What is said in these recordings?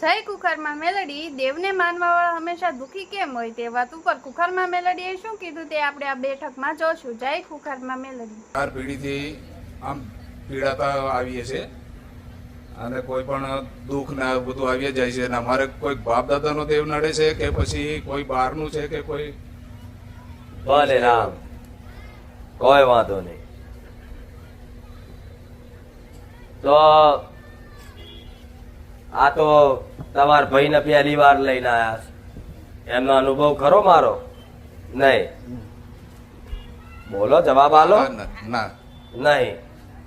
જય કુખરમાં મેલડી દેવને માનવાવાળા હંમેશા દુઃખી કેમ હોય તે વાત ઉપર કુખરમાં મેલડીએ શું કીધું તે આપણે આ બેઠકમાં જોશું. જય કુખરમાં મેલડી. ચાર પેઢીથી આમ પીડાતા આવીએ છે અને કોઈ પણ દુઃખ ને બધું આવી જાય છે ને અમારે કોઈ બાપ દાદાનો દેવ નડે છે કે પછી કોઈ બહારનું છે કે કોઈ ભલે રામ કોઈ વાંધો નહીં. તો આ તો તમાર ભાઈને પહેલી વાર લઈને આવ્યા છે. એમનો અનુભવ ખરો મારો? નહીં. બોલો જવાબ આલો. નહીં.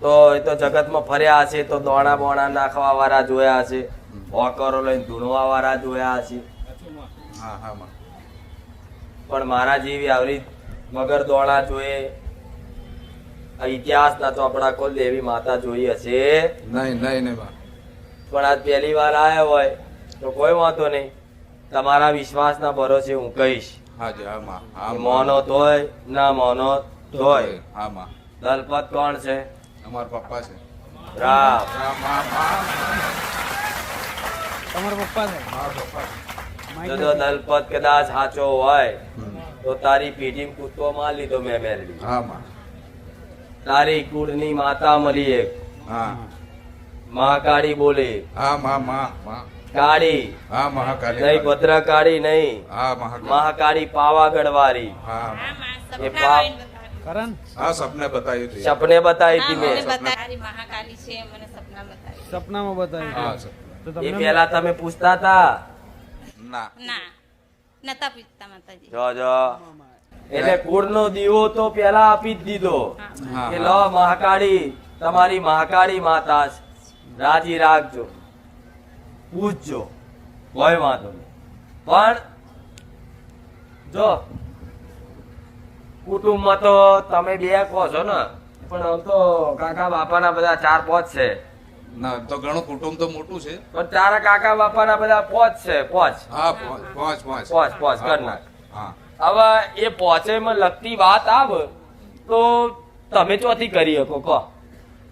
તો એ તો જગતમાં ફર્યા હશે તો દોણા બોણા નાખવા વાળા જોયા હશે હોકરો લઈને ધૂણવા વાળા જોયા હશે. પણ મારા જેવી આવરી મગર દોણા જોઈએ ઇતિહાસના ચોપડા ખોલ દેવી માતા જોઈ હશે. નહીં નહીં નહીં પણ આજ પહેલી વાર આવ્યા હોય તો કોઈ વાંધો નહીં. તમારા વિશ્વાસના ભરોસે હું કહીશ. મોનો તોય ના મોનો તોય દલપત કોણ છે? અમારા પપ્પા છે. રામ. હા માં માં તમારા પપ્પા છે? મારા પપ્પા જો દલપત કદાચ સાચો હોય તો તારી પીઢી કૂદકો માર લીધો મેં મેળવી હા માં. તારી કુળની માતા મળી એક. હા. મહાકાળી બોલે. હા મા માં માં. કાળી. હા મહાકાળી નહીં ભદ્રકાળી નહીં. હા મહાકાળી. પાવાગઢ વાળી હા. એ કરણ? હા સપને બતાવી હતી. સપને બતાવી હતી મેં. મહાકાળી છે મને સપના બતાવી. સપનામાં બતાવી હા સપના. એ પહેલા તમે પૂછતા હતા. ના. ના. નતા પૂછતા માતાજી. જો જો. એટલે કુળનો દીવો તો પેલા આપી જ દીધો. કે લો મહાકાળી તમારી મહાકાળી માતા છે. રાજી રાખજો. પૂછજો. કોઈ વાંધો નહીં. પણ જો કુટુંબમાં તો તમે બે કહો છો ને પણ આમ તો કાકા બાપાના બધા ચાર પાંચ છે. ના તો ઘણું કુટુંબ તો મોટું છે. પણ તારા કાકા બાપાના બધા પોચ છે પોચ હા પાંચ પાંચ પાંચ પાંચ, ઘરના. હા, હવે એ પોચેમાં લગતી વાત આવે તો તમે ચોથી કરી શકો કહો.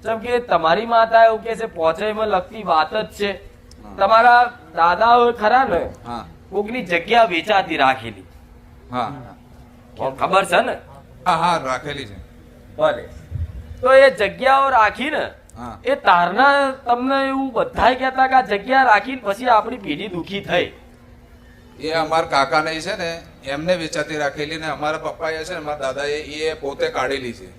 જેમ કે તમારી માતા એવું કે છે પોચેમાં લગતી વાત જ છે. તમારા દાદાઓ ખરા ને? કોકની જગ્યા વેચાતી રાખેલી. ખબર છે ને? હા રાખેલી છે. ભલે. તો એ જગ્યાઓ રાખીને ને એ તારના તમને એવું બધાય કહેતા કે આ જગ્યા રાખીને પછી આપણી પેઢી દુખી થઈ. એ અમારા કાકા ને છે ને એમને વેચાતી રાખેલી ને અમારા પપ્પા એ છે ને મારા દાદા એ પોતે કાઢેલી છે.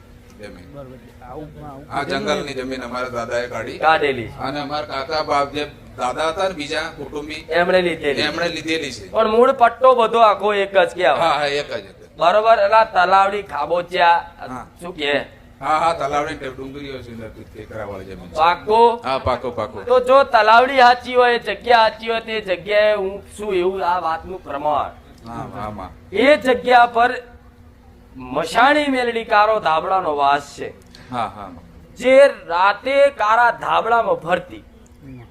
જમીન બરોબર છે. આવું આવું આ જંગલની જમીન અમારા દાદાએ કાઢી. કાઢેલી અને અમારા કાકા બાપ જે દાદા હતા ને બીજા કુટુંબી એમણે લીધેલી. એમણે લીધેલી છે. પણ મૂળ પટ્ટો બધો આખો એક જ કહેવાય હા હા એક જ બરોબર તલાવડી ખાબોચિયા હા. શું કે? હા હા તલાવડી ને છે જમીન પાકો? હા પાકો પાકો. તો જો તલાવડી સાચી હોય જગ્યા સાચી હોય તે જગ્યાએ હું શું એવું આ વાતનું પ્રમાણ? એ જગ્યા પર મશાણી મેલડી કારો ધાબળાનો વાસ છે. જે રાતે કારા ધાબળામાં ભરતી.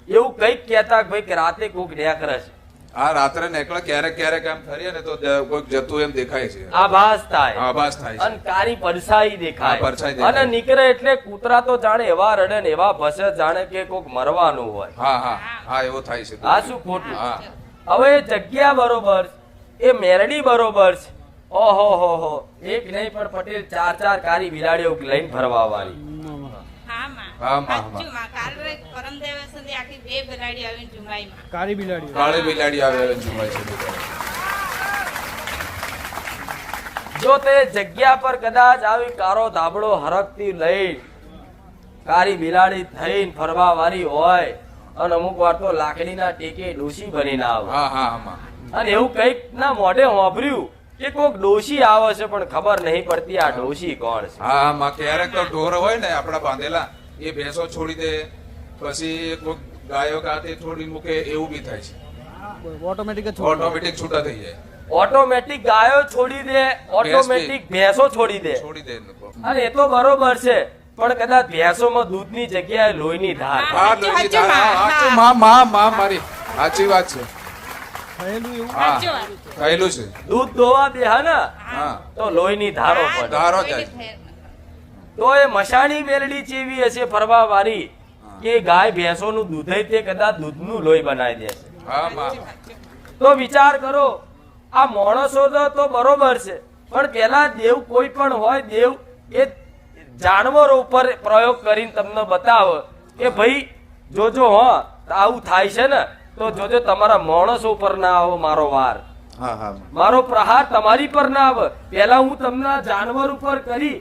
એવું કંઈક કહેતા ભાઈ કે રાતે કોક નેકરે છે. આ રાત્રે નીકળે ક્યારેક ક્યારેક આમ ફરીએ ને તો કોઈક જતું એમ દેખાય છે. આભાસ થાય. આભાસ થાય અને કારી પરછાઈ દેખાય. અને નીકળે એટલે કૂતરા તો જાણે એવા રડે ને એવા ભસે જાણે કે કોક મરવાનું હોય. હા હા. હા એવો થાય છે. આ શું ખોટું? હવે જગ્યા બરોબર એ મેરડી બરોબર છે. ઓહો હો હો. એક નહીં પણ પટેલ ચાર ચાર કારી બિલાડીઓ લઈને ફરવા વાળી કાળી બિલાડી કાળી બિલાડી આવે જો તે જગ્યા પર કદાચ આવી કારો ધાબળો હરકતી લઈ કારી બિલાડી થઈને ફરવા વાળી હોય અને અમુક વાર તો લાકડીના ટેકે ડૂસી ભરીને આવે. હા હા હા માં. અને એવું કંઈક ના મોઢે હોભર્યું કે કોક ડોશી આવે છે પણ ખબર નહીં પડતી આ ડોશી કોણ છે હા માં ક્યારેક તો ઢોર હોય ને આપણા બાંધેલા એ ભેંસો છોડી દે પછી કોઈક ગાયો કાતે છોડી મૂકે એવું બી થાય છે ઓટોમેટિક ઓટોમેટિક છૂટા થઈ જાય ઓટોમેટિક ગાયો છોડી દે ઓટોમેટિક ભેંસો છોડી દે છોડી દે અરે એ તો બરોબર છે પણ કદાચ ભેંસોમાં દૂધની જગ્યાએ લોહીની ધારમાં માં માં મારી સાચી વાત છે થયેલું છે. દૂધ ને? તો લોહીની ધારો પડે. ધારો જાય. તો એ મશાણી મેલડી ચેવી હશે ફરવા વાળી કે ગાય ભેંસોનું દૂધ તે કદાચ દૂધનું લોહી બનાવી દેશે તો વિચાર કરો આ માણસો તો તો બરોબર છે પણ પેલા દેવ કોઈ પણ હોય દેવ એ જાનવરો ઉપર પ્રયોગ કરીને તમને બતાવે કે ભાઈ જોજો હા આવું થાય છે ને. તો જોજો તમારા માણસ ઉપર ના આવો મારો વાર. મારો પ્રહાર તમારી પર ના આવે. પેલા હું તમને જાનવર ઉપર કરી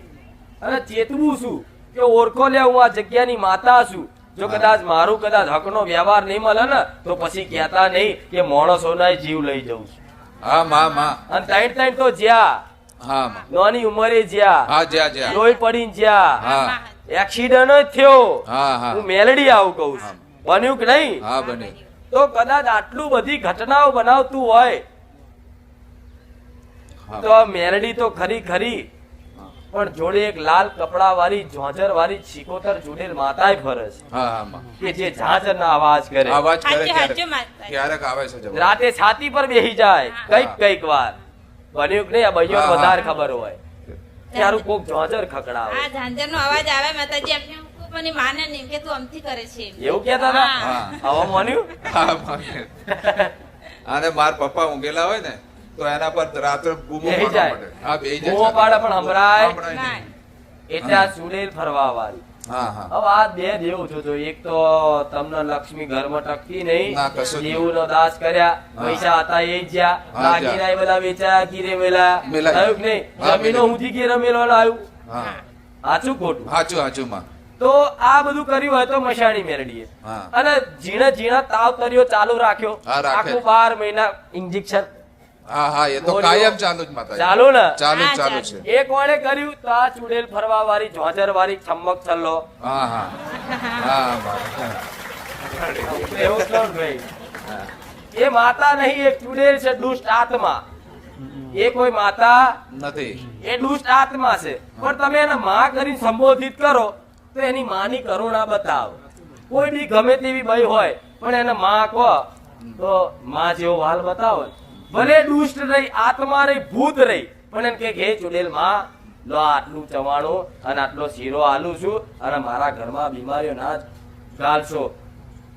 અને ચેતવું છું કે ઓળખો લે હું આ જગ્યાની માતા છું. જો કદાચ મારું કદાચ હકનો વ્યવહાર નહીં મળે ને તો પછી કહેતા નહીં કે માણસોના જીવ લઈ જઉં છું. હા મા મા અને તાઈન તાઈન તો જ્યાં. હા નાની ઉંમરે જ્યાં. હા જ્યાં જ્યાં. લોહી પડીને જ્યાં. હા. એક્સિડન્ટ થયો. હા હા. હું મેલડી આવું કહું છું. બન્યું કે નહીં? હા બને તો કદાચ આટલું બધી ઘટનાઓ બનાવતું હોય. તો આ મેરડી તો ખરી ખરી. પણ જોડે એક લાલ કપડા વાળી ઝોંઝર વાળી છીકોતર જોડેલ માતાએ ફરે છે. હા હા માં. કે જે ઝાંઝર ના અવાજ કરે. અવાજ કરે આવે છે રાતે છાતી પર બેસી જાય કંઈક કંઈક વાર. બન્યું કે નહીં આ. વધારે ખબર હોય. ત્યારું કોક ઝોંઝર ખકડાવે ઝાંઝર નો અવાજ આવે માતાજી એ માને નહીં કે તું અમથી કરે છે એવું કહેતા હતા? હા. હવે માન્યું? હા માં. અને માર પપ્પા ઊંઘેલા હોય ને તો એના પર રાત્રે બૂમો પાડવા. માંડે. હા બૂમો જાય પાડે પણ. નહીં. એટલે આ સુડેલ ફરવા વાળી હા હા. હવે આ બે દેવ જોજો એક તો તમને લક્ષ્મી ઘરમાં ટકતી નહીં દેવ નો દેવનો દાસ કર્યા પૈસા હતા એ જ્યાં હા, દાગીના બધા વેચાયા કીરે મેલા. કે નહીં? જમીનો ઊંધી કીરે મેલવાનું આવ્યું. હા. સાચું ખોટું? હાચું સાચું માં તો આ બધું કર્યું હોય તો મશાણી મેરડીએ. અને ઝીણા ઝીણા તાવ તર્યો ચાલુ રાખ્યો. આખું બાર મહિના ઇન્જેક્શન હા હા એ તો કાયમ ચાલુ જ માતા ચાલુ ને? ચાલુ ચાલુ ચાલુ. છે. એ કોણે કર્યું તો આ ચુડેલ ફરવા વાળી ઝોઝર વાળી છમ્મક છલ્લો. હા હા. હા માં. એવું કોણ ભાઈ. એ માતા નહીં એક ચુડેલ છે દુષ્ટ આત્મા. એ કોઈ માતા નથી. એ દુષ્ટ આત્મા છે. પણ તમે એને માં કરીને સંબોધિત કરો તો એની માની કરુણા બતાવ. કોઈ બી ગમે તેવી બઈ હોય, પણ એને માં કહો, તો માં જેવો હાલ બતાવો. ભલે દુષ્ટ રહી, આત્મા રહી, ભૂત રહી, પણ એમ કે ચુડેલમાં, લો આટલું ચવાણું અને આટલો શીરો આલું છું અને મારા ઘરમાં બીમારીઓ ના ગાલશો.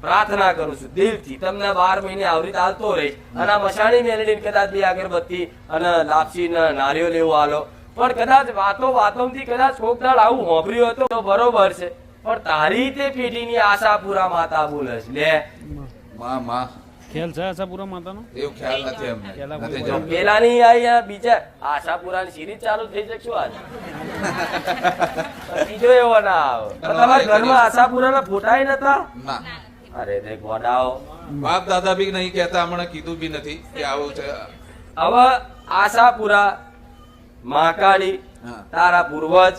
પ્રાર્થના કરું છું, દિલથી તમને બાર મહિને આવરીત આવતો રહીશ. અને આ મશાણી મેલડી કદાચ બે અગરબત્તી અને લાપસી ને લેવું આલો. પણ કદાચ વાતો વાતોથી કદાચ કોક દાળ આવું હોભર્યું હતું તો બરોબર છે. પણ તારી તે પેઢીની આશા પૂરા માતા બોલે છે. લે. માં માં. ખ્યાલ છે આશાપુરા માતાનો? એવું ખ્યાલ નથી અમને નથી. જમતું. પેલાની આઈ બીજા આશાપુરાની સિરીઝ ચાલુ થઈ શકશું આજ બીજો એવો ના આવે. તમારા ઘરમાં આશાપુરાના ફોટાય નતા? ના. અરે રે ગોડાઓ બાપ દાદા બી નહીં કહેતા હમણાં કીધું બી નથી કે આવું છે. હવે આશાપુરા મહાકાળી તારા પૂર્વજ.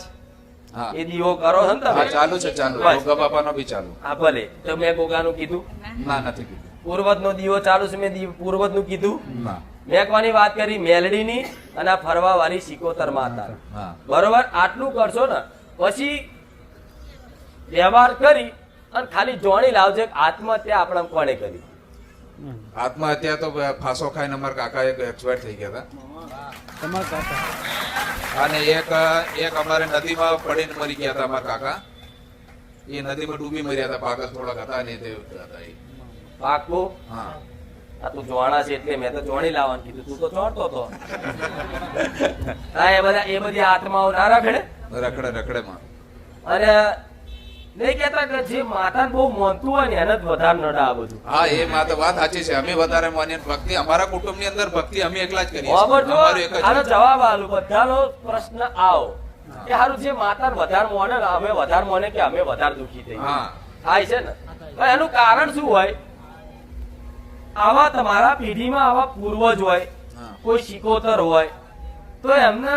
એ દીવો કરો છો ને તમે? ચાલુ છે ચાલુ. ગોગા બાપાનો બી ચાલુ. હા ભલે. તો મેં ગોગાનું કીધું? ના નથી કીધું. પૂર્વજ નો દીવો ચાલુ છે મેં પૂર્વજનું કીધું? ના. મેં કોની વાત કરી મેલડીની અને આ ફરવા વાળી સિકોતર માતા. બરોબર? આટલું કરશો ને પછી વ્યવહાર કરી અને ખાલી જોણી લાવજો આત્મહત્યા આપણા કોણે કરી? આત્મહત્યા તો ફાંસો ખાઈને અમારા કાકા એક એક્સપાયર થઈ ગયા તમારા કાકા. અને એક એક અમારે નદીમાં પડીને મરી ગયા હતા અમારા કાકા. એ નદીમાં ડૂબી મર્યા હતા પાક થોડાક હતા ને તે હતા એ. પાકું હા. આ તું જોણા છે એટલે મેં તો જોણી લાવવાનું કીધું. તું તો ચોંટતો હતો. હા એ બધા એ બધી આત્માઓ ના રખડે? રખડે રખડે માં. અને નહીં કેતા કે જે માતા બહુ માનતું હોય ને એને જ વધારે નડા આ બધું. હા એ માં વાત સાચી છે. અમે વધારે માનીએ ભક્તિ. અમારા કુટુંબની અંદર ભક્તિ અમે એકલા જ કરીએ આનો જવાબ આલો. બધાનો પ્રશ્ન આવો. કે હારું જે માતા વધારે મોને અમે વધારે મોને કે અમે વધારે દુખી થઈ હા. થાય છે ને? એનું કારણ શું હોય? આવા તમારા પેઢીમાં આવા પૂર્વજ હોય કોઈ શિકોતર હોય તો એમને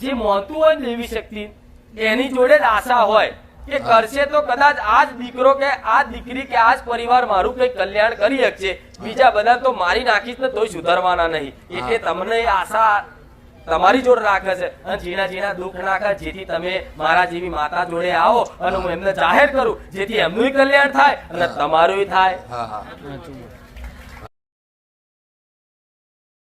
જે મોતું હોય લેવી શક્તિ એની જોડે જ આશા હોય. કે કરશે તો કદાચ આજ દીકરો કે આ દીકરી કે આજ પરિવાર મારું કઈ કલ્યાણ કરી શકશે. બીજા બધા તો મારી નાખીશ ને તોય સુધારવાના નહીં. એટલે તમને આશા તમારી જોડે રાખે છે. અને ઝીણા ઝીણા દુઃખ નાખે જેથી તમે મારા જેવી માતા જોડે આવો અને હું એમને જાહેર કરું, જેથી એમનું કલ્યાણ થાય અને તમારું થાય.